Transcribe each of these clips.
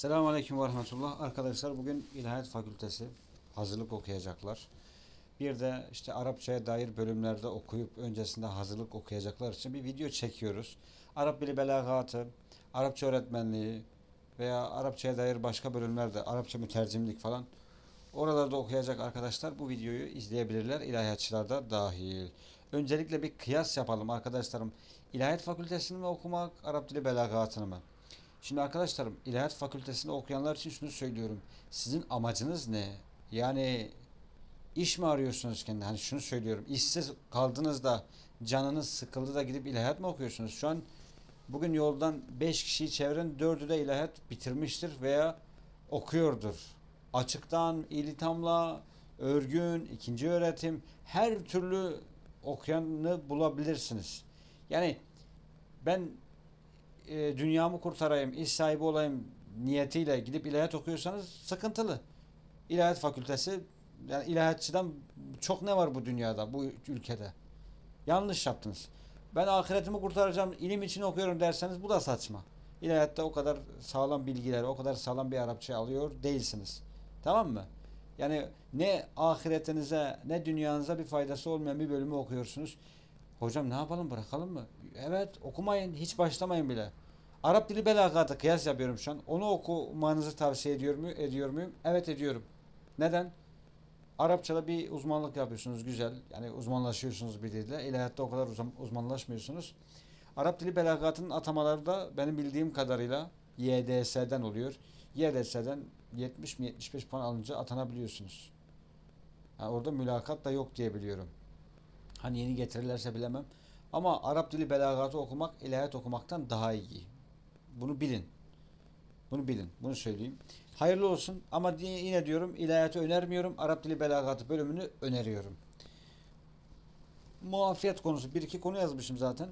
Selamun Aleyküm ve Rahmetullah. Arkadaşlar bugün İlahiyat Fakültesi hazırlık okuyacaklar. Bir de işte Arapçaya dair bölümlerde okuyup öncesinde hazırlık okuyacaklar için bir video çekiyoruz. Arap Dili Belagatı, Arapça öğretmenliği veya Arapçaya dair başka bölümlerde, Arapça mütercimlik falan oralarda okuyacak arkadaşlar bu videoyu izleyebilirler. İlahiyatçılar da dahil. Öncelikle bir kıyas yapalım arkadaşlarım. İlahiyat Fakültesini mi okumak, Arap Dili Belagatını mı? Şimdi arkadaşlarım İlahiyat Fakültesinde okuyanlar için şunu söylüyorum. Sizin amacınız ne? Yani iş mi arıyorsunuz kendi? Hani şunu söylüyorum. İşsiz kaldığınızda canınız sıkıldı da gidip ilahiyat mı okuyorsunuz? Şu an bugün yoldan 5 kişiyi çeviren 4'ü de ilahiyat bitirmiştir veya okuyordur. Açıktan, ilitamla, örgün, ikinci öğretim her türlü okuyanı bulabilirsiniz. Yani ben e, dünyamı kurtarayım, iş sahibi olayım niyetiyle gidip ilahiyat okuyorsanız sıkıntılı. İlahiyat fakültesi yani ilahiyatçıdan çok ne var bu dünyada, bu ülkede. Yanlış yaptınız. Ben ahiretimi kurtaracağım, ilim için okuyorum derseniz bu da saçma. İlahiyatta o kadar sağlam bilgiler, o kadar sağlam bir Arapça alıyor değilsiniz. Tamam mı? Yani ne ahiretinize ne dünyanıza bir faydası olmayan bir bölümü okuyorsunuz. Hocam ne yapalım bırakalım mı? Evet okumayın hiç başlamayın bile. Arap dili belagatı kıyas yapıyorum şu an. Onu okumanızı tavsiye ediyor mu? Ediyor muyum? Evet ediyorum. Neden? Arapçada bir uzmanlık yapıyorsunuz güzel. Yani uzmanlaşıyorsunuz bir dilde. İlahiyatta o kadar uzman, uzmanlaşmıyorsunuz. Arap dili belagatının atamaları da benim bildiğim kadarıyla YDS'den oluyor. YDS'den 70 mi 75 puan alınca atanabiliyorsunuz. Yani orada mülakat da yok diye biliyorum. Hani yeni getirirlerse bilemem. Ama Arap dili belagatı okumak ilahiyat okumaktan daha iyi. Bunu bilin. Bunu bilin. Bunu söyleyeyim. Hayırlı olsun ama yine diyorum ilahiyatı önermiyorum. Arap dili belagatı bölümünü öneriyorum. Muafiyet konusu. Bir iki konu yazmışım zaten.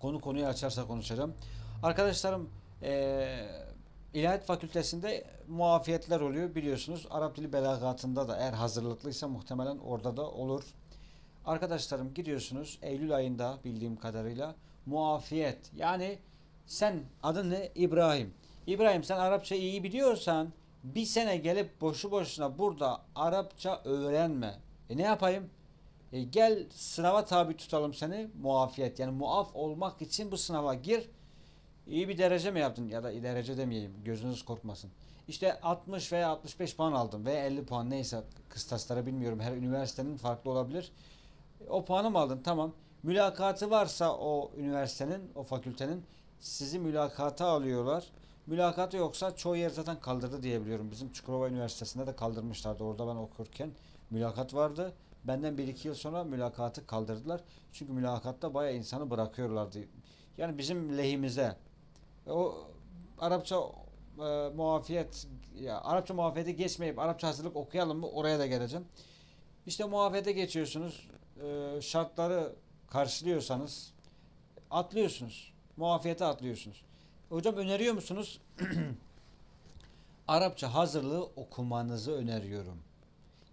Konu konuyu açarsa konuşacağım. Arkadaşlarım eee İlahiyat Fakültesinde muafiyetler oluyor biliyorsunuz. Arap dili belagatında da eğer hazırlıklıysa muhtemelen orada da olur. Arkadaşlarım gidiyorsunuz Eylül ayında bildiğim kadarıyla muafiyet yani sen adın ne? İbrahim. İbrahim sen Arapça iyi biliyorsan bir sene gelip boşu boşuna burada Arapça öğrenme. E ne yapayım? E gel sınava tabi tutalım seni muafiyet yani muaf olmak için bu sınava gir. İyi bir derece mi yaptın ya da derece demeyeyim gözünüz korkmasın. İşte 60 veya 65 puan aldım veya 50 puan neyse kıstasları bilmiyorum her üniversitenin farklı olabilir. O puanı mı aldın? Tamam. Mülakatı varsa o üniversitenin, o fakültenin sizi mülakata alıyorlar. Mülakatı yoksa çoğu yer zaten kaldırdı diyebiliyorum. Bizim Çukurova Üniversitesi'nde de kaldırmışlardı. Orada ben okurken mülakat vardı. Benden 1-2 yıl sonra mülakatı kaldırdılar. Çünkü mülakatta bayağı insanı bırakıyorlardı. Yani bizim lehimize. O Arapça e, muafiyet ya Arapça muafiyeti geçmeyip Arapça hazırlık okuyalım mı? Oraya da geleceğim. İşte muafiyete geçiyorsunuz e, şartları karşılıyorsanız atlıyorsunuz. Muafiyete atlıyorsunuz. Hocam öneriyor musunuz? Arapça hazırlığı okumanızı öneriyorum.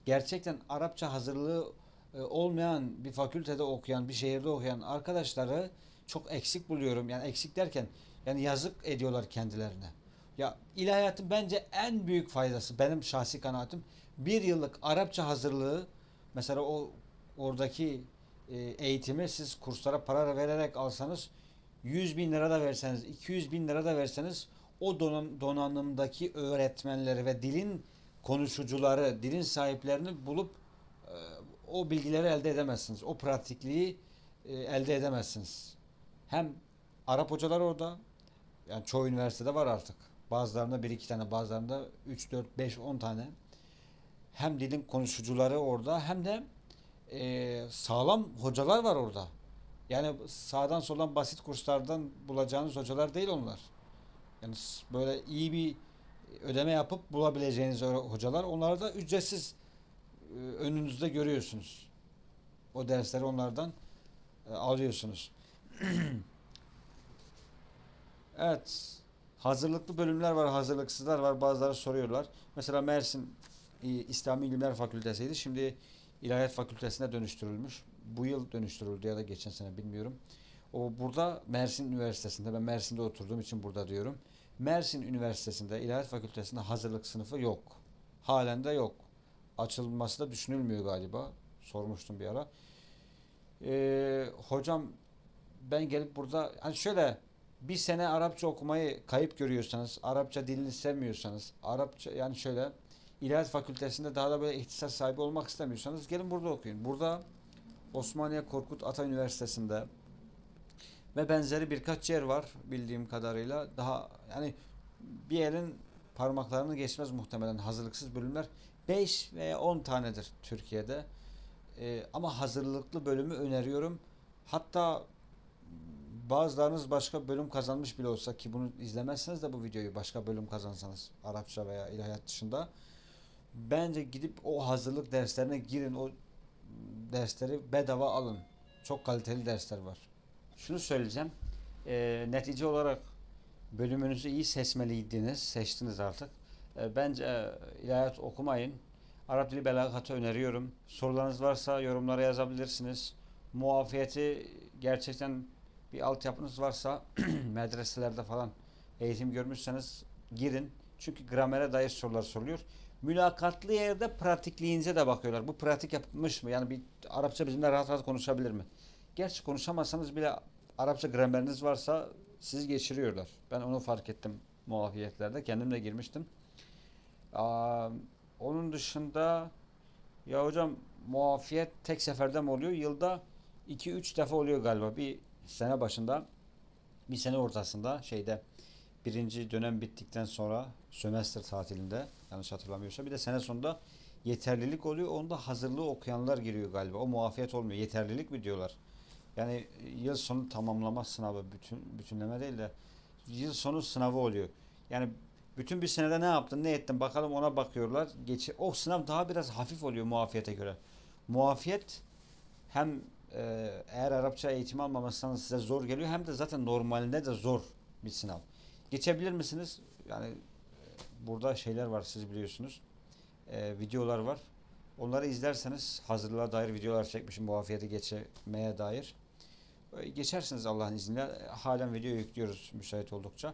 Gerçekten Arapça hazırlığı e, olmayan bir fakültede okuyan, bir şehirde okuyan arkadaşları çok eksik buluyorum. Yani eksik derken yani yazık ediyorlar kendilerine. Ya ilahiyatın bence en büyük faydası benim şahsi kanaatim bir yıllık Arapça hazırlığı mesela o oradaki e, eğitimi siz kurslara para vererek alsanız 100 bin lira da verseniz 200 bin lira da verseniz o donan, donanımdaki öğretmenleri ve dilin konuşucuları, dilin sahiplerini bulup e, o bilgileri elde edemezsiniz. O pratikliği e, elde edemezsiniz. Hem Arap hocalar orada yani çoğu üniversitede var artık. Bazılarında bir iki tane, bazılarında 3, 4, 5, 10 tane. Hem dilin konuşucuları orada hem de e, sağlam hocalar var orada. Yani sağdan soldan basit kurslardan bulacağınız hocalar değil onlar. Yani böyle iyi bir ödeme yapıp bulabileceğiniz hocalar. Onları da ücretsiz e, önünüzde görüyorsunuz. O dersleri onlardan e, alıyorsunuz. evet. Hazırlıklı bölümler var, hazırlıksızlar var. Bazıları soruyorlar. Mesela Mersin İslami İlimler Fakültesiydi. Şimdi İlahiyat Fakültesine dönüştürülmüş. Bu yıl dönüştürüldü ya da geçen sene bilmiyorum. O burada Mersin Üniversitesi'nde ben Mersin'de oturduğum için burada diyorum. Mersin Üniversitesi'nde İlahiyat Fakültesi'nde hazırlık sınıfı yok. Halen de yok. Açılması da düşünülmüyor galiba. Sormuştum bir ara. Ee, hocam ben gelip burada hani şöyle bir sene Arapça okumayı kayıp görüyorsanız, Arapça dilini sevmiyorsanız, Arapça yani şöyle İlahiyat Fakültesi'nde daha da böyle ihtisas sahibi olmak istemiyorsanız gelin burada okuyun. Burada Osmaniye Korkut Ata Üniversitesi'nde ve benzeri birkaç yer var bildiğim kadarıyla. Daha yani bir yerin parmaklarını geçmez muhtemelen hazırlıksız bölümler. 5 veya 10 tanedir Türkiye'de. Ee, ama hazırlıklı bölümü öneriyorum. Hatta bazılarınız başka bölüm kazanmış bile olsa ki bunu izlemezseniz de bu videoyu başka bölüm kazansanız Arapça veya ilahiyat dışında bence gidip o hazırlık derslerine girin o dersleri bedava alın. Çok kaliteli dersler var. Şunu söyleyeceğim. Ee, netice olarak bölümünüzü iyi seçmeliydiniz. Seçtiniz artık. Ee, bence e, ilahiyat okumayın. Arap dili belagatı öneriyorum. Sorularınız varsa yorumlara yazabilirsiniz. Muafiyeti gerçekten bir altyapınız varsa medreselerde falan eğitim görmüşseniz girin. Çünkü gramere dair sorular soruluyor. Mülakatlı yerde pratikliğinize de bakıyorlar. Bu pratik yapmış mı? Yani bir Arapça bizimle rahat rahat konuşabilir mi? Gerçi konuşamazsanız bile Arapça grameriniz varsa sizi geçiriyorlar. Ben onu fark ettim muafiyetlerde. Kendim de girmiştim. Aa, onun dışında ya hocam muafiyet tek seferde mi oluyor? Yılda 2-3 defa oluyor galiba. Bir sene başında bir sene ortasında şeyde birinci dönem bittikten sonra sömestr tatilinde yanlış hatırlamıyorsa bir de sene sonunda yeterlilik oluyor. Onda hazırlığı okuyanlar giriyor galiba. O muafiyet olmuyor. Yeterlilik mi diyorlar? Yani yıl sonu tamamlama sınavı bütün bütünleme değil de yıl sonu sınavı oluyor. Yani bütün bir senede ne yaptın, ne ettin bakalım ona bakıyorlar. Geçi o sınav daha biraz hafif oluyor muafiyete göre. Muafiyet hem e, eğer Arapça eğitim almamışsanız size zor geliyor hem de zaten normalinde de zor bir sınav. Geçebilir misiniz? Yani e, burada şeyler var siz biliyorsunuz. E, videolar var. Onları izlerseniz hazırlığa dair videolar çekmişim muafiyeti geçmeye dair. E, geçersiniz Allah'ın izniyle. Halen video yüklüyoruz müsait oldukça.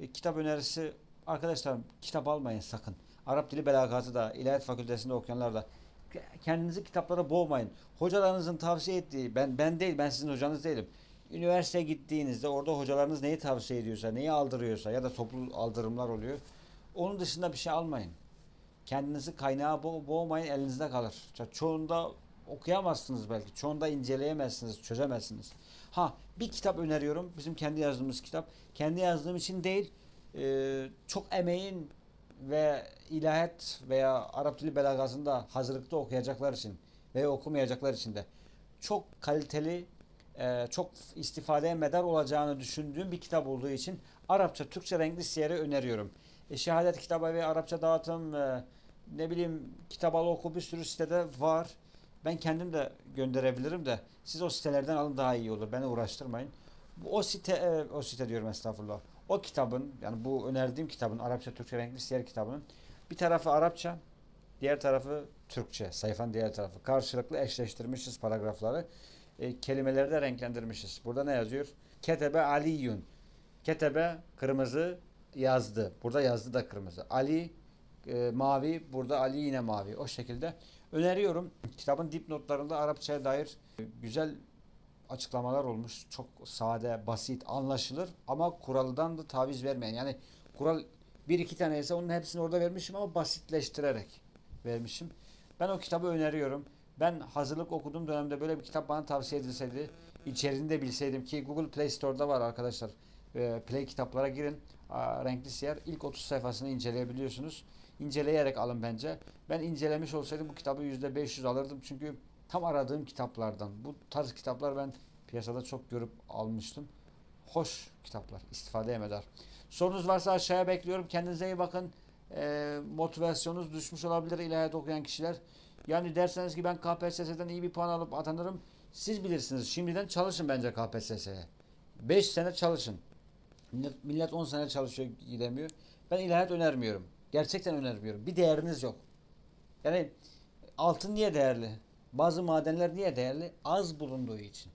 E, kitap önerisi arkadaşlar kitap almayın sakın. Arap dili belagatı da İlahiyat Fakültesinde okuyanlar da kendinizi kitaplara boğmayın. Hocalarınızın tavsiye ettiği ben ben değil ben sizin hocanız değilim. Üniversiteye gittiğinizde orada hocalarınız neyi tavsiye ediyorsa, neyi aldırıyorsa ya da toplu aldırımlar oluyor. Onun dışında bir şey almayın. Kendinizi kaynağa bo boğmayın elinizde kalır. Çoğunda okuyamazsınız belki. Çoğunda inceleyemezsiniz, çözemezsiniz. Ha bir kitap öneriyorum. Bizim kendi yazdığımız kitap. Kendi yazdığım için değil. E, çok emeğin ve ilahiyat veya Arap dili belagasında hazırlıkta okuyacaklar için veya okumayacaklar için de çok kaliteli, e, çok istifadeye medar olacağını düşündüğüm bir kitap olduğu için Arapça, Türkçe renkli siyeri öneriyorum. E, şehadet kitabı ve Arapça dağıtım, ne bileyim kitap al oku bir sürü sitede var. Ben kendim de gönderebilirim de siz o sitelerden alın daha iyi olur. Beni uğraştırmayın. O site, e, o site diyorum estağfurullah. O kitabın yani bu önerdiğim kitabın Arapça Türkçe renkli siyer kitabının bir tarafı Arapça, diğer tarafı Türkçe. Sayfanın diğer tarafı. Karşılıklı eşleştirmişiz paragrafları. E, kelimeleri de renklendirmişiz. Burada ne yazıyor? Ketebe Aliyun. Ketebe kırmızı yazdı. Burada yazdı da kırmızı. Ali e, mavi. Burada Ali yine mavi. O şekilde öneriyorum. Kitabın dipnotlarında Arapçaya dair e, güzel açıklamalar olmuş. Çok sade, basit, anlaşılır ama kuraldan da taviz vermeyen. Yani kural bir iki tane ise onun hepsini orada vermişim ama basitleştirerek vermişim. Ben o kitabı öneriyorum. Ben hazırlık okuduğum dönemde böyle bir kitap bana tavsiye edilseydi, içeriğini de bilseydim ki Google Play Store'da var arkadaşlar. Ee, Play kitaplara girin. Renkli siyer. İlk 30 sayfasını inceleyebiliyorsunuz. İnceleyerek alın bence. Ben incelemiş olsaydım bu kitabı %500 alırdım. Çünkü tam aradığım kitaplardan. Bu tarz kitaplar ben piyasada çok görüp almıştım. Hoş kitaplar. istifadeye medar. Sorunuz varsa aşağıya bekliyorum. Kendinize iyi bakın. E, motivasyonunuz düşmüş olabilir ilahiyat okuyan kişiler. Yani derseniz ki ben KPSS'den iyi bir puan alıp atanırım. Siz bilirsiniz. Şimdiden çalışın bence KPSS'ye. 5 sene çalışın. Millet, millet 10 sene çalışıyor gidemiyor. Ben ilahiyat önermiyorum. Gerçekten önermiyorum. Bir değeriniz yok. Yani altın niye değerli? Bazı madenler niye değerli? Az bulunduğu için.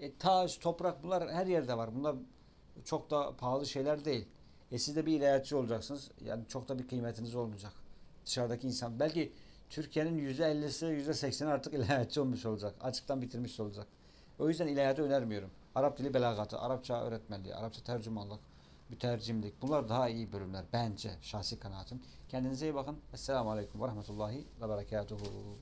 E, taş, toprak bunlar her yerde var. Bunlar çok da pahalı şeyler değil. E siz de bir ilahiyatçı olacaksınız. Yani çok da bir kıymetiniz olmayacak. Dışarıdaki insan belki Türkiye'nin %50'si %80'i artık ilahiyatçı olmuş olacak. Açıktan bitirmiş olacak. O yüzden ilahiyatı önermiyorum. Arap dili belagatı, Arapça öğretmenliği, Arapça tercümanlık, mütercimlik. Bunlar daha iyi bölümler bence şahsi kanaatim. Kendinize iyi bakın. Esselamu Aleyküm ve Rahmetullahi ve Berekatuhu.